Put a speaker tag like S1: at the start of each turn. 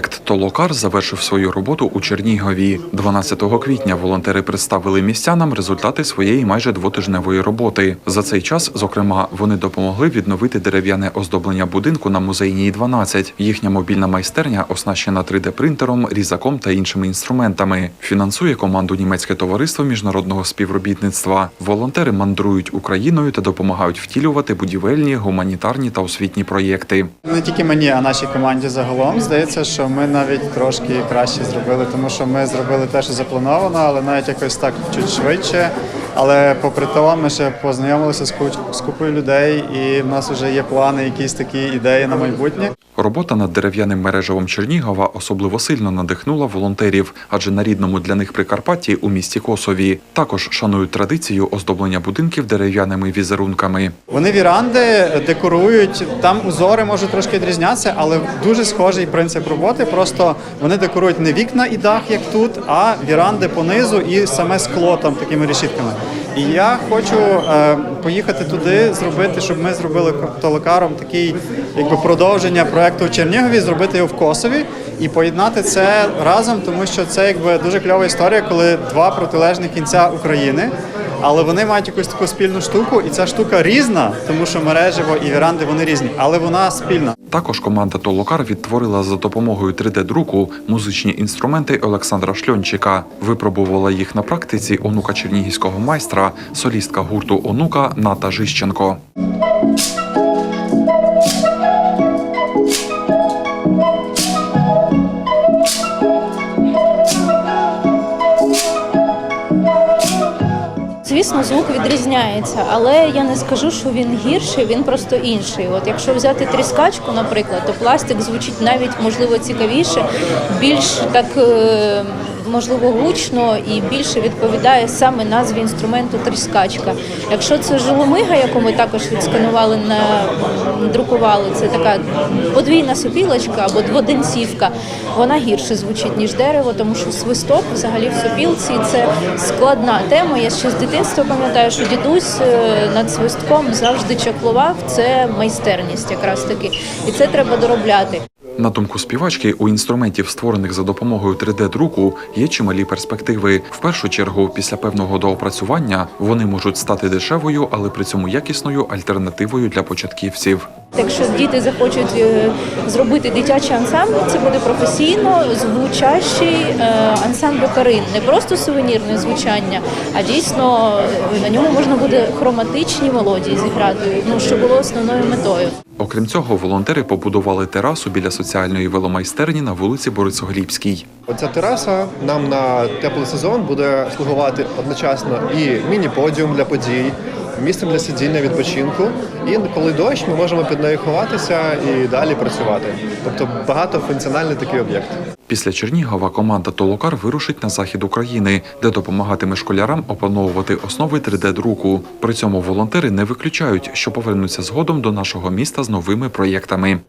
S1: Проєкт Толокар завершив свою роботу у Чернігові. 12 квітня волонтери представили містянам результати своєї майже двотижневої роботи. За цей час, зокрема, вони допомогли відновити дерев'яне оздоблення будинку на музейній 12. Їхня мобільна майстерня оснащена 3D-принтером, різаком та іншими інструментами. Фінансує команду німецьке товариство міжнародного співробітництва. Волонтери мандрують Україною та допомагають втілювати будівельні, гуманітарні та освітні проєкти.
S2: Не тільки мені, а нашій команді загалом здається, що ми навіть трошки краще зробили, тому що ми зробили те, що заплановано, але навіть якось так чуть швидше. Але попри те, ми ще познайомилися з купою людей, і в нас вже є плани, якісь такі ідеї на майбутнє.
S1: Робота над дерев'яним мережевом Чернігова особливо сильно надихнула волонтерів, адже на рідному для них Прикарпатті у місті Косові також шанують традицію оздоблення будинків дерев'яними візерунками.
S2: Вони віранди декорують. Там узори можуть трошки відрізнятися, але дуже схожий принцип роботи. Просто вони декорують не вікна і дах, як тут, а віранди понизу і саме скло там такими решітками. І я хочу е, поїхати туди, зробити, щоб ми зробили толокаром такий, якби продовження проекту в Чернігові, зробити його в Косові і поєднати це разом, тому що це якби дуже кльова історія, коли два протилежних кінця України. Але вони мають якусь таку спільну штуку, і ця штука різна, тому що мережево і віранди вони різні, але вона спільна.
S1: Також команда Толокар відтворила за допомогою 3D-друку музичні інструменти Олександра Шльончика. Випробувала їх на практиці онука чернігівського майстра, солістка гурту Онука Ната Жищенко.
S3: Звісно, звук відрізняється, але я не скажу, що він гірший, він просто інший. От якщо взяти тріскачку, наприклад, то пластик звучить навіть можливо цікавіше, більш так е, можливо гучно і більше відповідає саме назві інструменту тріскачка. Якщо це жиломига, яку ми також відсканували на друкували, це така подвійна сопілочка або дводенцівка, вона гірше звучить ніж дерево, тому що свисток взагалі в сопілці це складна тема. Я ще з дитинства пам'ятаю, що дідусь е, над свистком завжди чаклував. Це майстерність, якраз таки, і це треба доробляти.
S1: На думку співачки, у інструментів, створених за допомогою 3D-друку, є чималі перспективи. В першу чергу, після певного доопрацювання, вони можуть стати дешевою, але при цьому якісною альтернативою для початківців.
S3: Якщо діти захочуть е, зробити дитячий ансамбль, це буде професійно звучащий е, ансамбль Карин. Не просто сувенірне звучання, а дійсно е, на ньому можна буде хроматичні мелодії зіграти, ну що було основною метою.
S1: Окрім цього, волонтери побудували терасу біля соціальної веломайстерні на вулиці Борисоглібській.
S4: Оця тераса нам на теплий сезон буде слугувати одночасно і міні-подіум для подій, місцем для сидіння відпочинку. І коли дощ, ми можемо під нею ховатися і далі працювати. Тобто багатофункціональний такий об'єкт.
S1: Після Чернігова команда Толокар вирушить на захід України, де допомагатиме школярам опановувати основи 3D-друку. При цьому волонтери не виключають, що повернуться згодом до нашого міста з новими проєктами.